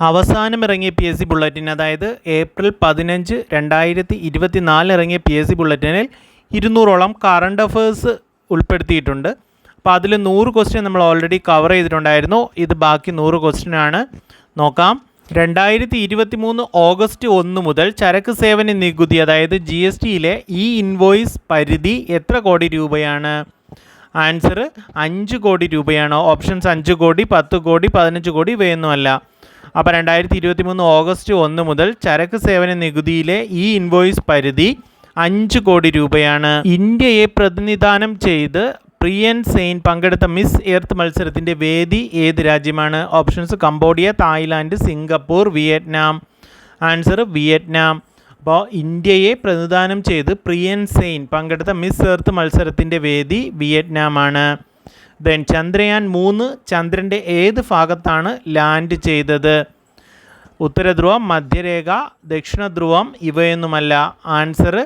അവസാനം ഇറങ്ങിയ P S C bulletin അതായത് ഏപ്രിൽ പതിനഞ്ച് രണ്ടായിരത്തി ഇരുപത്തി നാലിൽ ഇറങ്ങിയ പി എസ് സി ബുള്ളറ്റിനിൽ ഇരുന്നൂറോളം കറണ്ട് അഫേഴ്സ് ഉൾപ്പെടുത്തിയിട്ടുണ്ട്. അപ്പോൾ അതിൽ നൂറ് ക്വസ്റ്റ്യൻ നമ്മൾ ഓൾറെഡി കവർ ചെയ്തിട്ടുണ്ടായിരുന്നു. ഇത് ബാക്കി നൂറ് ക്വസ്റ്റ്യൻ ആണ്. നോക്കാം. രണ്ടായിരത്തി ഇരുപത്തി മൂന്ന് ഓഗസ്റ്റ് ഒന്ന് മുതൽ ചരക്ക് സേവന നികുതി അതായത് ജി എസ് ടിയിലെ ഈ ഇൻവോയ്സ് പരിധി എത്ര കോടി രൂപയാണ്? ആൻസർ അഞ്ച് കോടി രൂപയാണ്. ഓപ്ഷൻസ് അഞ്ച് കോടി പത്ത് കോടി പതിനഞ്ച് കോടി ഇവയൊന്നുമല്ല. അപ്പോൾ രണ്ടായിരത്തി ഇരുപത്തി മൂന്ന് ഓഗസ്റ്റ് ഒന്ന് മുതൽ ചരക്ക് സേവന നികുതിയിലെ ഈ ഇൻവോയ്സ് പരിധി അഞ്ച് കോടി രൂപയാണ്. ഇന്ത്യയെ പ്രതിനിധാനം ചെയ്ത് പ്രിയൻ സെയിൻ പങ്കെടുത്ത മിസ് എർത്ത് മത്സരത്തിന്റെ വേദി ഏത് രാജ്യമാണ്? Options Cambodia Thailand Singapore Vietnam. Answer Vietnam. അപ്പോൾ ഇന്ത്യയെ പ്രതിനിധാനം ചെയ്ത് പ്രിയൻ സെയിൻ പങ്കെടുത്ത മിസ് എർത്ത് മത്സരത്തിന്റെ വേദി വിയറ്റ്നാമാണ്. ദെൻ ചന്ദ്രയാൻ മൂന്ന് ചന്ദ്രന്റെ ഏത് ഭാഗത്താണ് ലാൻഡ് ചെയ്തത്? ഉത്തരധ്രുവം മധ്യരേഖ ദക്ഷിണധ്രുവം ഇവയൊന്നുമല്ല. ആൻസർ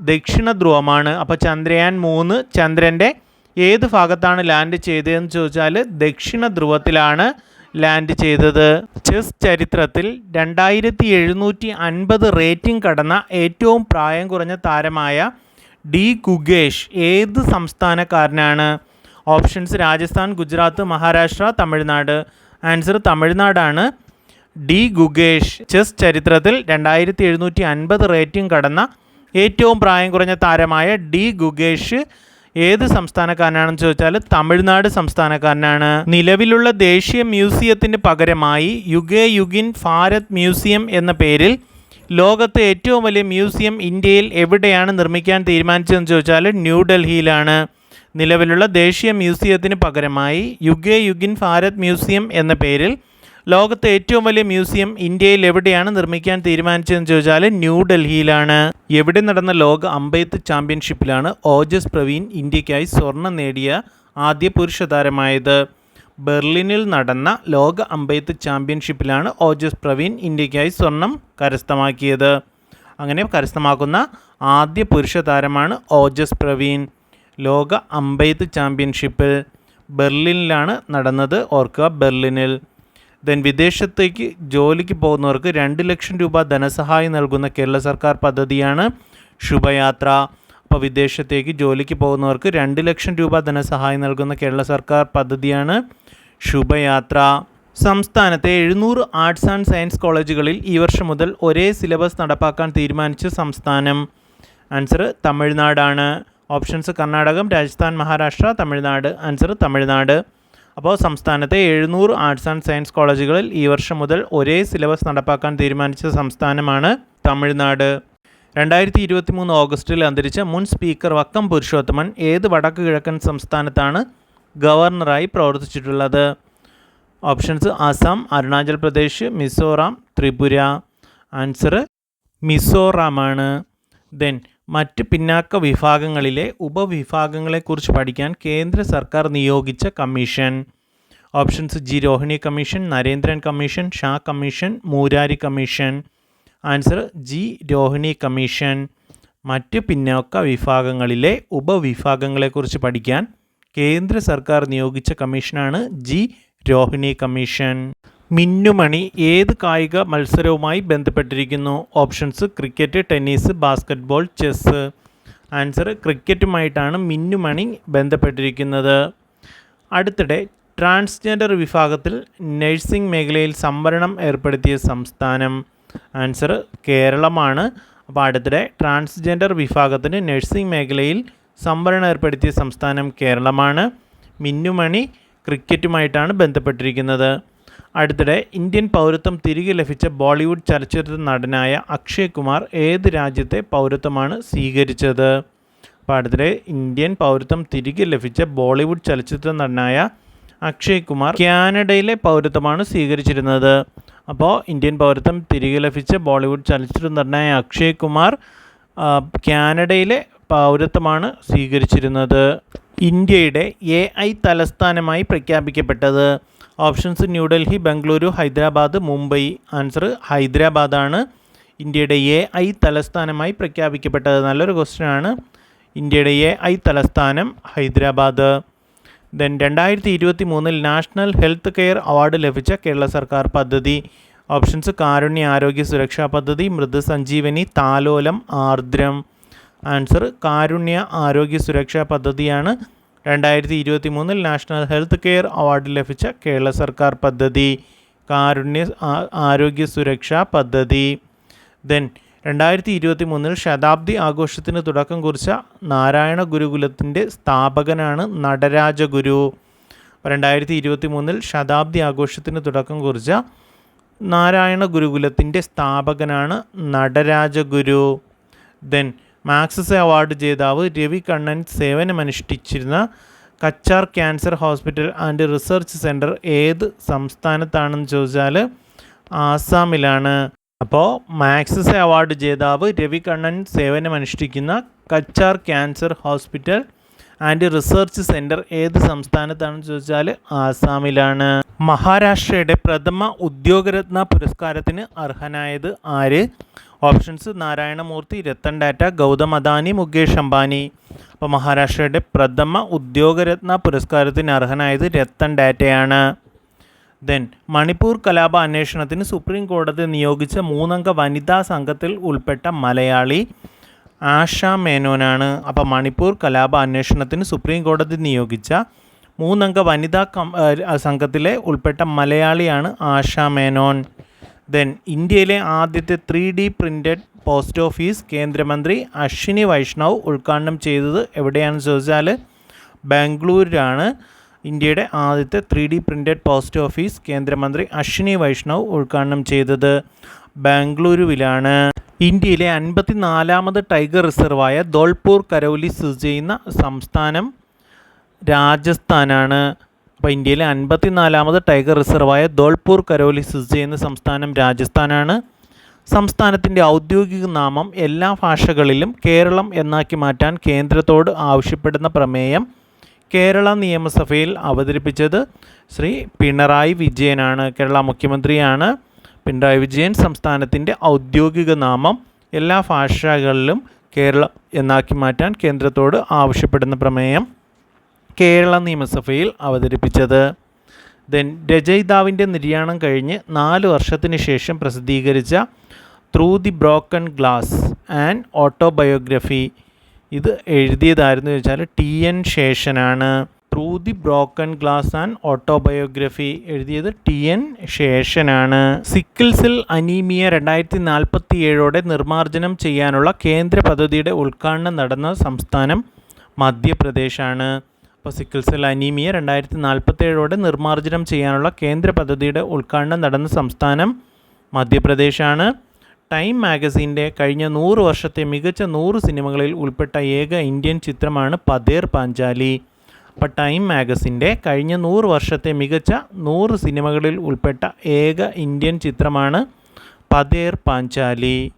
ദക്ഷിണധ്രുവമാണ്. അപ്പോൾ ചന്ദ്രയാൻ മൂന്ന് ചന്ദ്രന്റെ ഏത് ഭാഗത്താണ് ലാൻഡ് ചെയ്തതെന്ന് ചോദിച്ചാൽ ദക്ഷിണ ധ്രുവത്തിലാണ് ലാൻഡ് ചെയ്തത്. ചെസ് ചരിത്രത്തിൽ രണ്ടായിരത്തി എഴുന്നൂറ്റി അൻപത് റേറ്റിംഗ് കടന്ന ഏറ്റവും പ്രായം കുറഞ്ഞ താരമായ ഡി ഗുഗേഷ് ഏത് സംസ്ഥാനക്കാരനാണ്? ഓപ്ഷൻസ് രാജസ്ഥാൻ ഗുജറാത്ത് മഹാരാഷ്ട്ര തമിഴ്നാട്. ആൻസർ തമിഴ്നാടാണ്. ഡി ഗുഗേഷ്. ചെസ് ചരിത്രത്തിൽ രണ്ടായിരത്തി എഴുന്നൂറ്റി അൻപത് റേറ്റിംഗ് കടന്ന ഏറ്റവും പ്രായം കുറഞ്ഞ താരമായ ഡി ഗുഗേഷ് ഏത് സംസ്ഥാനക്കാരനാണെന്ന് ചോദിച്ചാൽ തമിഴ്നാട് സംസ്ഥാനക്കാരനാണ്. നിലവിലുള്ള ദേശീയ മ്യൂസിയത്തിന് പകരമായി യുഗേ യുഗിൻ ഭാരത് മ്യൂസിയം എന്ന പേരിൽ ലോകത്തെ ഏറ്റവും വലിയ മ്യൂസിയം ഇന്ത്യയിൽ എവിടെയാണ് നിർമ്മിക്കാൻ തീരുമാനിച്ചതെന്ന് ചോദിച്ചാൽ ന്യൂഡൽഹിയിലാണ് നിലവിലുള്ള ദേശീയ മ്യൂസിയത്തിന് പകരമായി യുഗേ യുഗിൻ ഭാരത് മ്യൂസിയം എന്ന പേരിൽ ലോകത്തെ ഏറ്റവും വലിയ മ്യൂസിയം ഇന്ത്യയിൽ എവിടെയാണ് നിർമ്മിക്കാൻ തീരുമാനിച്ചതെന്ന് ചോദിച്ചാൽ ന്യൂഡൽഹിയിലാണ് എവിടെ നടന്ന ലോക അമ്പെയ്ത്ത് ചാമ്പ്യൻഷിപ്പിലാണ് ഓജസ് പ്രവീൺ ഇന്ത്യക്കായി സ്വർണം നേടിയ ആദ്യ പുരുഷ താരമായത്. ബെർലിനിൽ നടന്ന ലോക അമ്പെയ്ത്ത് ചാമ്പ്യൻഷിപ്പിലാണ് ഓജസ് പ്രവീൺ ഇന്ത്യക്കായി സ്വർണം കരസ്ഥമാക്കിയത്. അങ്ങനെ കരസ്ഥമാക്കുന്ന ആദ്യ പുരുഷ താരമാണ് ഓജസ് പ്രവീൺ. ലോക അമ്പെയ്ത്ത് ചാമ്പ്യൻഷിപ്പിൽ ബെർലിനിലാണ് നടന്നത് ഓർക്കുക ബെർലിനിൽ. ദെൻ വിദേശത്തേക്ക് ജോലിക്ക് പോകുന്നവർക്ക് രണ്ട് ലക്ഷം രൂപ ധനസഹായം നൽകുന്ന കേരള സർക്കാർ പദ്ധതിയാണ് ശുഭയാത്ര. അപ്പോൾ വിദേശത്തേക്ക് ജോലിക്ക് പോകുന്നവർക്ക് രണ്ട് ലക്ഷം രൂപ ധനസഹായം നൽകുന്ന കേരള സർക്കാർ പദ്ധതിയാണ് ശുഭയാത്ര. സംസ്ഥാനത്തെ എഴുന്നൂറ് ആർട്സ് ആൻഡ് സയൻസ് കോളേജുകളിൽ ഈ വർഷം മുതൽ ഒരേ സിലബസ് നടപ്പാക്കാൻ തീരുമാനിച്ച സംസ്ഥാനം. Answer തമിഴ്നാടാണ്. Options Karnataka Rajasthan Maharashtra Tamil Nadu answer Tamil Nadu. അപ്പോൾ സംസ്ഥാനത്തെ എഴുന്നൂറ് ആർട്സ് ആൻഡ് സയൻസ് കോളേജുകളിൽ ഈ വർഷം മുതൽ ഒരേ സിലബസ് നടപ്പാക്കാൻ തീരുമാനിച്ച സംസ്ഥാനമാണ് തമിഴ്നാട്. രണ്ടായിരത്തി ഇരുപത്തി മൂന്ന് ഓഗസ്റ്റിൽ അന്തരിച്ച മുൻ സ്പീക്കർ വക്കം പുരുഷോത്തമൻ ഏത് വടക്ക് കിഴക്കൻ സംസ്ഥാനത്താണ് ഗവർണറായി പ്രവർത്തിച്ചിട്ടുള്ളത്? ഓപ്ഷൻസ് ആസാം അരുണാചൽ പ്രദേശ് മിസോറാം ത്രിപുര. ആൻസർ മിസോറാമാണ്. ദെൻ മറ്റ് പിന്നാക്ക വിഭാഗങ്ങളിലെ ഉപവിഭാഗങ്ങളെക്കുറിച്ച് പഠിക്കാൻ കേന്ദ്ര സർക്കാർ നിയോഗിച്ച commission. Options G. Rohini commission Narendran commission Shah commission Murari commission. Answer G. Rohini commission. മറ്റ് പിന്നോക്ക വിഭാഗങ്ങളിലെ ഉപവിഭാഗങ്ങളെക്കുറിച്ച് പഠിക്കാൻ കേന്ദ്ര സർക്കാർ നിയോഗിച്ച കമ്മീഷനാണ് ജി. രോഹിണി കമ്മീഷൻ. മിന്നുമണി ഏത് കായിക മത്സരവുമായി ബന്ധപ്പെട്ടിരിക്കുന്നു? Options cricket tennis basketball chess. Answer ക്രിക്കറ്റുമായിട്ടാണ് Minnu Mani ബന്ധപ്പെട്ടിരിക്കുന്നത്. അടുത്തിടെ ട്രാൻസ്ജെൻഡർ വിഭാഗത്തിൽ നഴ്സിംഗ് മേഖലയിൽ സംവരണം ഏർപ്പെടുത്തിയ സംസ്ഥാനം. ആൻസർ കേരളമാണ്. അപ്പോൾ അടുത്തിടെ ട്രാൻസ്ജെൻഡർ വിഭാഗത്തിന് നഴ്സിംഗ് മേഖലയിൽ സംവരണം ഏർപ്പെടുത്തിയ സംസ്ഥാനം കേരളമാണ്. മിന്നുമണി ക്രിക്കറ്റുമായിട്ടാണ് ബന്ധപ്പെട്ടിരിക്കുന്നത്. അടുത്തിടെ ഇന്ത്യൻ പൗരത്വം തിരികെ ലഭിച്ച ബോളിവുഡ് ചലച്ചിത്ര നടനായ അക്ഷയ് കുമാർ ഏത് രാജ്യത്തെ പൗരത്വമാണ് സ്വീകരിച്ചത്? അപ്പോൾ അടുത്തിടെ ഇന്ത്യൻ പൗരത്വം തിരികെ ലഭിച്ച ബോളിവുഡ് ചലച്ചിത്ര നടനായ അക്ഷയ് കുമാർ കാനഡയിലെ പൗരത്വമാണ് സ്വീകരിച്ചിരുന്നത്. അപ്പോൾ ഇന്ത്യൻ പൗരത്വം തിരികെ ലഭിച്ച ബോളിവുഡ് ചലച്ചിത്ര നടനായ അക്ഷയ് കുമാർ കാനഡയിലെ പൗരത്വമാണ് സ്വീകരിച്ചിരുന്നത്. ഇന്ത്യയുടെ എ ഐ തലസ്ഥാനമായി പ്രഖ്യാപിക്കപ്പെട്ടത്. ഓപ്ഷൻസ് ന്യൂഡൽഹി ബംഗളൂരു ഹൈദരാബാദ് മുംബൈ. ആൻസർ ഹൈദരാബാദാണ്. ഇന്ത്യയുടെ എ ഐ തലസ്ഥാനമായി പ്രഖ്യാപിക്കപ്പെട്ടത്. നല്ലൊരു ക്വസ്റ്റ്യൻ ആണ് ഇന്ത്യയുടെ എ ഐ തലസ്ഥാനം ഹൈദരാബാദ്. ദെൻ രണ്ടായിരത്തി ഇരുപത്തി മൂന്നിൽ നാഷണൽ ഹെൽത്ത് കെയർ അവാർഡ് ലഭിച്ച കേരള സർക്കാർ പദ്ധതി. ഓപ്ഷൻസ് കാരുണ്യ ആരോഗ്യ സുരക്ഷാ പദ്ധതി മൃദുസഞ്ജീവനി താലോലം ആർദ്രം. ആൻസർ കാരുണ്യ ആരോഗ്യ സുരക്ഷാ പദ്ധതിയാണ്. രണ്ടായിരത്തി ഇരുപത്തി മൂന്നിൽ നാഷണൽ ഹെൽത്ത് കെയർ അവാർഡ് ലഭിച്ച കേരള സർക്കാർ പദ്ധതി. കാരുണ്യ ആരോഗ്യ സുരക്ഷാ പദ്ധതി. ദെൻ രണ്ടായിരത്തി ഇരുപത്തി മൂന്നിൽ ശതാബ്ദി ആഘോഷത്തിന് തുടക്കം കുറിച്ച നാരായണ ഗുരുകുലത്തിന്റെ സ്ഥാപകനാണ് നടരാജഗുരു രണ്ടായിരത്തി ഇരുപത്തി മൂന്നിൽ ശതാബ്ദി ആഘോഷത്തിന് തുടക്കം കുറിച്ച നാരായണ ഗുരുകുലത്തിന്റെ സ്ഥാപകനാണ് നടരാജഗുരു ദെൻ മാക്സസ് അവാർഡ് ജേതാവ് Ravi Kannan സേവനമനുഷ്ഠിച്ചിരുന്ന Cachar cancer hospital and research centre ഏത് സംസ്ഥാനത്താണെന്ന് ചോദിച്ചാൽ ആസാമിലാണ്. അപ്പോൾ മാക്സസ് അവാർഡ് ജേതാവ് Ravi Kannan സേവനമനുഷ്ഠിക്കുന്ന Cachar cancer hospital and research centre ഏത് സംസ്ഥാനത്താണെന്ന് ചോദിച്ചാൽ ആസാമിലാണ്. മഹാരാഷ്ട്രയുടെ പ്രഥമ ഉദ്യോഗരത്ന പുരസ്കാരത്തിന് അർഹനായത് ആര്? ഓപ്ഷൻസ് നാരായണമൂർത്തി രത്തൻ ടാറ്റ ഗൗതം അദാനി മുകേഷ് അംബാനി. അപ്പോൾ മഹാരാഷ്ട്രയുടെ പ്രഥമ ഉദ്യോഗരത്ന പുരസ്കാരത്തിന് അർഹനായത് രത്തൻ ടാറ്റയാണ്. ദെൻ മണിപ്പൂർ കലാപ അന്വേഷണത്തിന് സുപ്രീം കോടതി നിയോഗിച്ച മൂന്നംഗ വനിതാ സംഘത്തിൽ ഉൾപ്പെട്ട മലയാളി ആഷ മേനോനാണ്. അപ്പോൾ മണിപ്പൂർ കലാപ അന്വേഷണത്തിന് സുപ്രീം കോടതി നിയോഗിച്ച മൂന്നംഗ വനിതാ കം സംഘത്തിലെ ഉൾപ്പെട്ട മലയാളിയാണ് ആഷ മേനോൻ. ദെൻ ഇന്ത്യയിലെ ആദ്യത്തെ three D printed post office കേന്ദ്രമന്ത്രി അശ്വിനി വൈഷ്ണവ് ഉദ്ഘാടനം ചെയ്തത് എവിടെയാണെന്ന് ചോദിച്ചാൽ ബാംഗ്ലൂരിലാണ് ഇന്ത്യയുടെ ആദ്യത്തെ three D printed post office കേന്ദ്രമന്ത്രി അശ്വിനി വൈഷ്ണവ് ഉദ്ഘാടനം ചെയ്തത് ബാംഗ്ലൂരുവിലാണ്. ഇന്ത്യയിലെ അൻപത്തിനാലാമത് ടൈഗർ റിസർവായ ധോൾപൂർ കരൗലി സ്ഥിതി ചെയ്യുന്ന സംസ്ഥാനം രാജസ്ഥാനാണ്. അപ്പോൾ ഇന്ത്യയിലെ അൻപത്തിനാലാമത് ടൈഗർ റിസർവായ ധോൾപൂർ കരോലി സ്ഥിതി ചെയ്യുന്ന സംസ്ഥാനം രാജസ്ഥാനാണ്. സംസ്ഥാനത്തിന്റെ ഔദ്യോഗിക നാമം എല്ലാ ഭാഷകളിലും കേരളം എന്നാക്കി മാറ്റാൻ കേന്ദ്രത്തോട് ആവശ്യപ്പെടുന്ന പ്രമേയം കേരള നിയമസഭയിൽ അവതരിപ്പിച്ചത് ശ്രീ പിണറായി വിജയനാണ്. കേരള മുഖ്യമന്ത്രിയാണ്. പിണറായി വിജയൻ സംസ്ഥാനത്തിന്റെ ഔദ്യോഗിക നാമം എല്ലാ ഭാഷകളിലും കേരളം എന്നാക്കി മാറ്റാൻ കേന്ദ്രത്തോട് ആവശ്യപ്പെടുന്ന പ്രമേയം കേരള നിയമസഭയിൽ അവതരിപ്പിച്ചത്. ദെൻ രചയിതാവിന്റെ നിര്യാണം കഴിഞ്ഞ് നാല് വർഷത്തിന് ശേഷം പ്രസിദ്ധീകരിച്ച through the broken glass and autobiography ഇത് എഴുതിയതായിരുന്നു ചോദിച്ചാൽ T N ശേഷനാണ്. Through the broken glass and autobiography എഴുതിയത് ടി എൻ ശേഷനാണ്. സിക്കിൾസിൽ അനീമിയ രണ്ടായിരത്തി നാൽപ്പത്തി ഏഴോടെ നിർമ്മാർജനം ചെയ്യാനുള്ള കേന്ദ്ര പദ്ധതിയുടെ ഉദ്ഘാടനം നടന്ന സംസ്ഥാനം മധ്യപ്രദേശാണ്. അപ്പോൾ സിക്കിൾസിൽ അനീമിയ രണ്ടായിരത്തി നാൽപ്പത്തേഴോടെ നിർമ്മാർജനം ചെയ്യാനുള്ള കേന്ദ്ര പദ്ധതിയുടെ ഉദ്ഘാടനം നടന്ന സംസ്ഥാനം മധ്യപ്രദേശാണ്. ടൈം മാഗസീന്റെ കഴിഞ്ഞ നൂറ് വർഷത്തെ മികച്ച നൂറ് സിനിമകളിൽ ഉൾപ്പെട്ട ഏക ഇന്ത്യൻ ചിത്രമാണ് പതേർ പാഞ്ചാലി. അപ്പോൾ ടൈം മാഗസിന്റെ കഴിഞ്ഞ നൂറ് വർഷത്തെ മികച്ച നൂറ് സിനിമകളിൽ ഉൾപ്പെട്ട ഏക ഇന്ത്യൻ ചിത്രമാണ് പതേർ പാഞ്ചാലി.